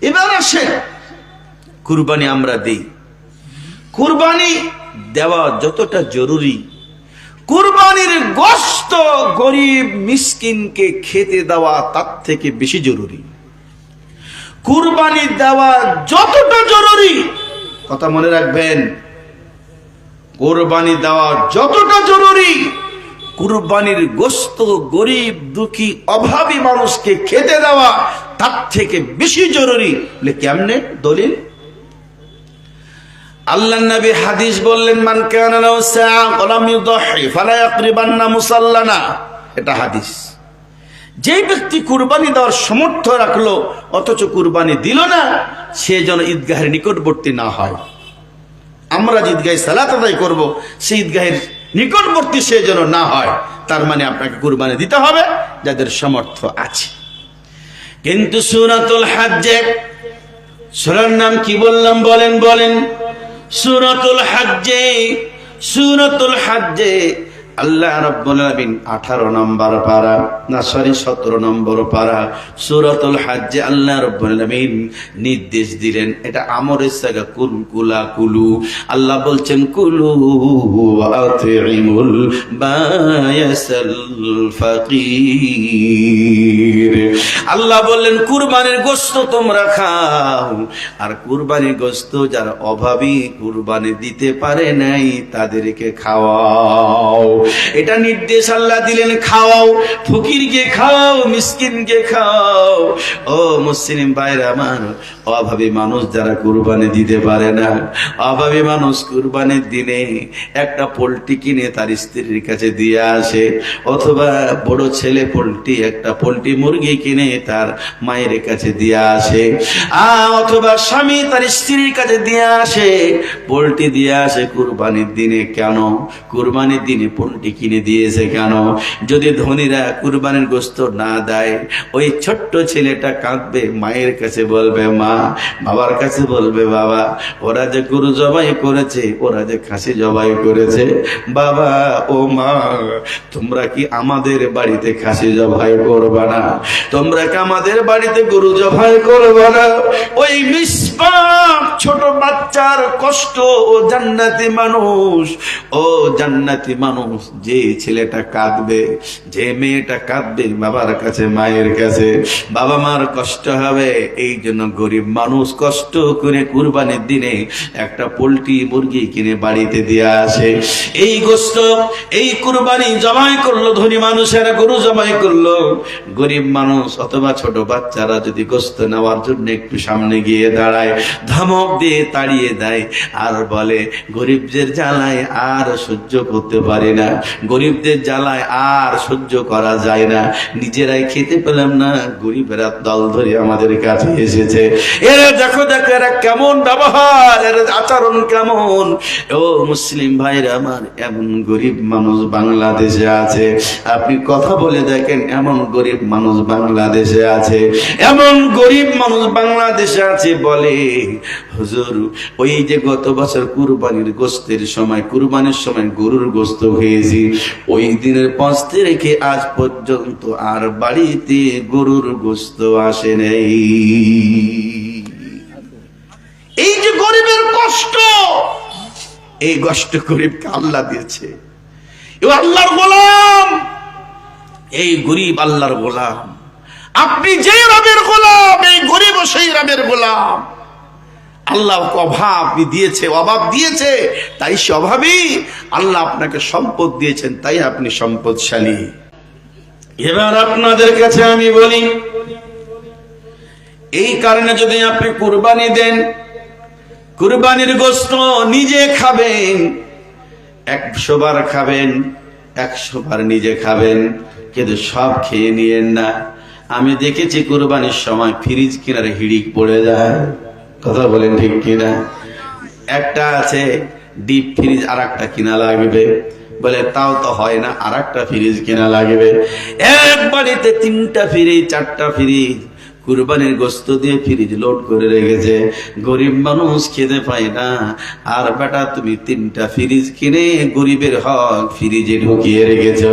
এবার আসেন। কুরবানি আমরা দেই। কুরবানি দেওয়া যতটা জরুরি। কুরবানির গোস্ত গরিব মিসকিনকে খেতে দেওয়া তার থেকে বেশি জরুরি। কুরবানি দেওয়া যতটা জরুরি, কথা মনে রাখবেন, কোরবানি দেওয়া যতটা জরুরি, কুরবানির গোস্ত গরিব দুঃখী অভাবী মানুষকে খেতে দেওয়া তার থেকে বেশি জরুরি। বলে কেমনে? দলিল? আল্লাহ হাদিস বললেন, মান কানা মুসাল্লানা। এটা হাদিস। যে ব্যক্তি কুরবানি সমর্থ রাখল, অথচ কুরবানি দিল না, সে যেন ঈদগাহের নিকটবর্তী না হয়। আমরা যে ঈদগাহে সালাত আদায় করব, সেই ঈদগাহের নিকটবর্তী সে যেন না হয়, তার মানে আপনাকে কুরবানি দিতে হবে, যাদের সমর্থ আছে। কিন্তু সুরাতুল হাজ্জে সুরার নাম কি বললাম বলেন বলেন। সুরাতুল হাজ্জে সুরাতুল হাজ্জে আল্লাহ রাব্বুল আলামিন 18 নম্বর পারা, না সরি 17 নম্বর পারা। সূরাতুল হাজ্জে আল্লাহ রাব্বুল আলামিন নির্দেশ দিলেন, এটা আমরের সাগা কুল কুলা কুলু। আল্লাহ বলছেন, কুলু আতিমুল বায়াসাল ফাকির। আল্লাহ বললেন, কুরবানির গোশত তোমরা খাও। আর কুরবানির গোশত যারা অভাবী কুরবানি দিতে পারে নাই, তাদেরকে খাওয়াও। এটা নির্দেশ আল্লাহ দিলেন, খাওয়াও। ফকিরকে খাও মিসকিনকে খাও ও মুসলিম ভাইরা, আমার অভাবী মানুষ যারা কুরবানি দিতে পারে না, অভাবী মানুষ কুরবানির দিনে একটা পোলট্রি কিনে তার স্ত্রীর কাছে দিয়ে আসে, অথবা বড় ছেলে পোলট্রি, একটা পোলট্রি মুরগি কিনে তার মায়ের কাছে দিয়ে আসে অথবা স্বামী তার স্ত্রীর কাছে দিয়ে আসে, পোলট্রি দিয়ে আসে কুরবানির দিনে। কেন? কুরবানির দিনে পোলট্রি কিনে দিয়েছে কেন? যদি ধনীরা কুরবানির গোস্ত না দেয়, ওই ছোট্ট ছেলেটা কাঁদবে, মায়ের কাছে বলবে, মা, বাবার কাছে বলবে, বাবা, ওরা যে গরু জবাই করেছে, ওরা যে খাসি জবাই করেছে, বাবা, ও মা, তোমরা কি আমাদের বাড়িতে খাসি জবাই করবা না? তোমরা কি আমাদের বাড়িতে গরু জবাই করবা না? ওই মিসবাক ছোট বাচ্চার কষ্ট, ও জান্নাতি মানুষ, ও জান্নাতি মানুষ যে ছেলেটা কাঁদবে, যে মেয়েটা কাঁদবে বাবার কাছে, মায়ের কাছে, বাবা মার কষ্ট হবে। এই জন্য গরিব মানুষ কষ্ট করে কুরবানির দিনে একটা পোলট্রি মুরগি কিনে বাড়িতে দিয়ে আসে। এই গোস্ত, এই কুরবানি জমাই করল, ধনী মানুষেরা গরু জমাই করল। গরিব মানুষ অথবা ছোট বাচ্চারা যদি গোস্ত নেওয়ার জন্য একটু সামনে গিয়ে দাঁড়ায়, ধমক দিয়ে তাড়িয়ে দেয় আর বলে, গরিবদের জ্বালায় আর সহ্য করতে পারে না। গরিবদের জ্বালায় আর সহ্য করা যায় না। নিজেরাই খেতে পেলাম না, গরিবেরা দল ধরে আমাদের কাছে এসেছে। এরা দেখো দেখো, এরা কেমন ব্যবহার, এর আচরণ কেমন? ও মুসলিম ভাইরা আমার, এমন গরিব মানুষ বাংলাদেশে আছে। আপনি কথা বলে দেখেন, এমন গরিব মানুষ বাংলাদেশে আছে। এমন গরিব মানুষ বাংলাদেশে আছে বলে। হুজুর, ওই যে গত বছর কুরবানির গোস্তের সময়, কুরবানির সময় গরুর গোস্ত খেয়েছি ওই দিনের পঁচতে রেখে আজ পর্যন্ত আর বাড়িতে গরুর গোস্ত আসে নেই। এই যে গরিবের কষ্ট, এই কষ্ট গরিবকে আল্লাহ দিয়েছে? আল্লাহর গোলাম, এই গরিব আল্লাহর গোলাম। আপনি যে রবের গোলাম, এই গরিব সেই রবের গোলাম। আল্লাহ অভাব দিয়েছে অভাব দিয়েছে, তাই সে অভাবই আল্লাহ আপনাকে সম্পদ দিয়েছেন, তাই আপনি সম্পদশালী। এবার আপনাদের কাছে আমি বলি, এই কারণে যদি আপনি কুরবানি দেন, কুরবানির গোস্ত নিজে খাবেন, একশো বার খাবেন, একশো বার নিজে খাবেন, কিন্তু সব খেয়ে নিয়েন না। আমি দেখেছি কুরবানির সময় ফ্রিজ কিনারে হিড়িক পড়ে যায়। কথা বলেন ঠিক কিনা? একটা আছে ডিপ ফ্রিজ আর একটা কিনা লাগবে। বলে, তাও তো হয় না আর একটা ফ্রিজ কেনা লাগবে। এক বাড়িতে তিনটা ফ্রিজ চারটা ফ্রিজ কুরবানির গোস্ত দিয়ে ফ্রিজ লোড করে রেখেছে। গরিব মানুষ খেতে পায় না। আর বেটা, তুমি তিনটা ফ্রিজ কিনে গরিবের হক ফ্রিজে ঢুকিয়ে রেখেছো।